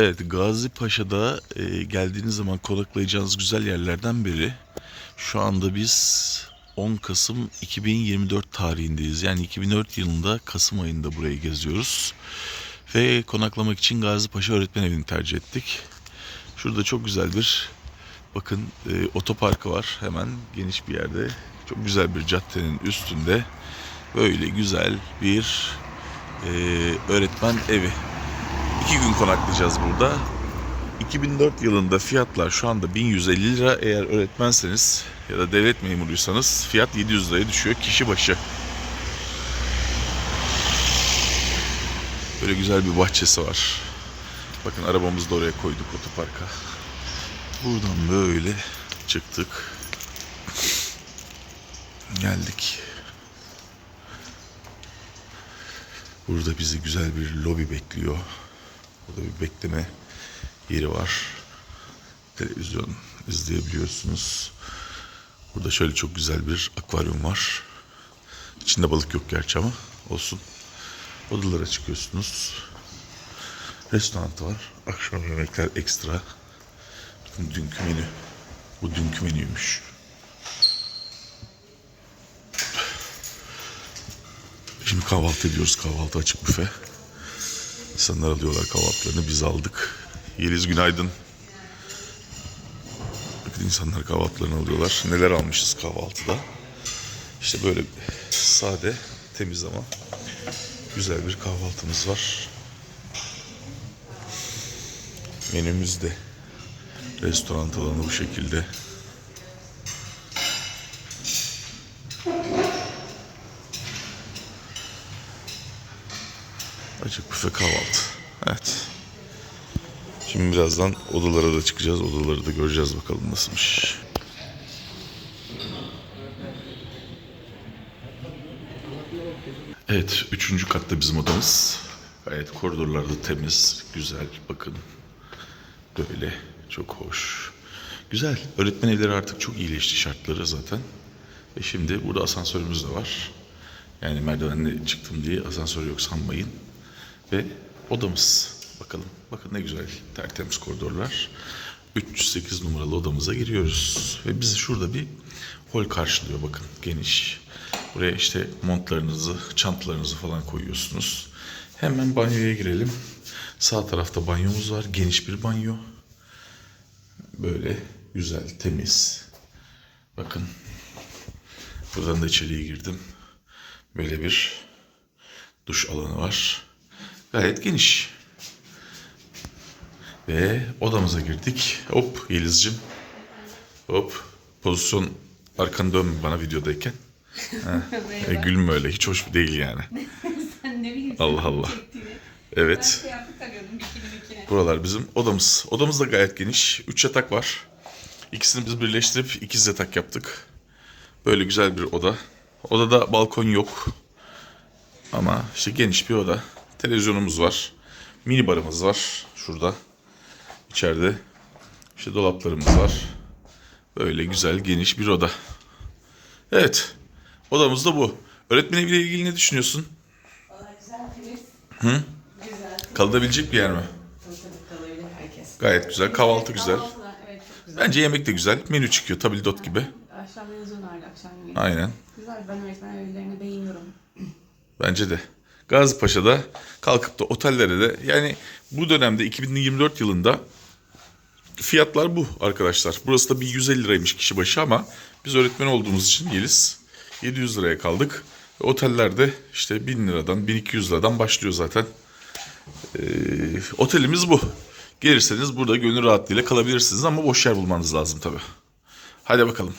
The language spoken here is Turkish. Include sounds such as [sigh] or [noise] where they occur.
Evet, Gazi Paşa'da e, geldiğiniz zaman konaklayacağınız güzel yerlerden biri. Şu anda biz 10 Kasım 2024 tarihindeyiz. Yani 2004 yılında Kasım ayında burayı geziyoruz. Ve konaklamak için Gazi Paşa Öğretmen Evi'ni tercih ettik. Şurada çok güzel bir bakın e, otoparkı var hemen geniş bir yerde. Çok güzel bir caddenin üstünde böyle güzel bir e, öğretmen evi. İki gün konaklayacağız burada. 2004 yılında fiyatlar şu anda 1150 lira. Eğer öğretmenseniz ya da devlet memuruysanız fiyat 700 liraya düşüyor kişi başı. Böyle güzel bir bahçesi var. Bakın arabamızı da oraya koyduk otoparka. Buradan böyle çıktık. Geldik. Burada bizi güzel bir lobi bekliyor. Burada bir bekleme yeri var. Televizyon izleyebiliyorsunuz. Burada şöyle çok güzel bir akvaryum var. İçinde balık yok gerçi ama olsun. Odalara çıkıyorsunuz. Restoran var. Akşam yemekler ekstra. Bakın dünkü menü. Bu dünkü menüymüş. Şimdi kahvaltı ediyoruz. Kahvaltı açık büfe. İnsanlar alıyorlar kahvaltılarını. Biz aldık. Yeliz günaydın. Bakın insanlar kahvaltılarını alıyorlar. Neler almışız kahvaltıda. İşte böyle sade, temiz ama güzel bir kahvaltımız var. Menümüzde restoran alanı bu şekilde. Açık büfe kahvaltı. Evet. Şimdi birazdan odalara da çıkacağız. Odaları da göreceğiz bakalım nasılmış. Evet, üçüncü katta bizim odamız. Gayet koridorlarda temiz, güzel. Bakın böyle çok hoş. Güzel. Öğretmen evleri artık çok iyileşti şartları zaten. Ve şimdi burada asansörümüz de var. Yani merdivenle çıktım diye asansör yok sanmayın. Ve odamız. Bakalım. Bakın ne güzel tertemiz koridorlar. 308 numaralı odamıza giriyoruz. Ve bizi şurada bir hol karşılıyor bakın geniş. Buraya işte montlarınızı, çantalarınızı falan koyuyorsunuz. Hemen banyoya girelim. Sağ tarafta banyomuz var. Geniş bir banyo. Böyle güzel, temiz. Bakın. Buradan da içeriye girdim. Böyle bir duş alanı var. Gayet geniş. Ve odamıza girdik. Hop Yeliz'cim. Hop. Pozisyon arkanı dönme bana videodayken. Ha. [laughs] E, gülme öyle. Hiç hoş değil yani. [laughs] Sen ne bileyim Allah Allah. Evet. Buralar bizim odamız. Odamız da gayet geniş. Üç yatak var. İkisini biz birleştirip ikiz yatak yaptık. Böyle güzel bir oda. Odada balkon yok. Ama işte geniş bir oda. Televizyonumuz var. Mini barımız var. Şurada. İçeride. İşte dolaplarımız var. Böyle güzel geniş bir oda. Evet. Odamız da bu. Öğretmen eviyle ilgili ne düşünüyorsun? Güzel temiz. Hı? Güzel. Kalınabilecek bir yer mi? Tabii tabii kalabilir herkes. Gayet güzel. Kahvaltı güzel. Kahvaltı da, evet çok güzel. Bence yemek de güzel. Menü çıkıyor tabildot gibi. Akşam mezun akşam yemeği. Aynen. Güzel ben öğretmen evlerini beğeniyorum. Bence de. Gazipaşa'da kalkıp da otellere de yani bu dönemde 2024 yılında fiyatlar bu arkadaşlar. Burası da bir 150 liraymış kişi başı ama biz öğretmen olduğumuz için Yeliz 700 liraya kaldık. Otellerde işte 1000 liradan 1200 liradan başlıyor zaten. Ee, otelimiz bu. Gelirseniz burada gönül rahatlığıyla kalabilirsiniz ama boş yer bulmanız lazım tabii. Hadi bakalım.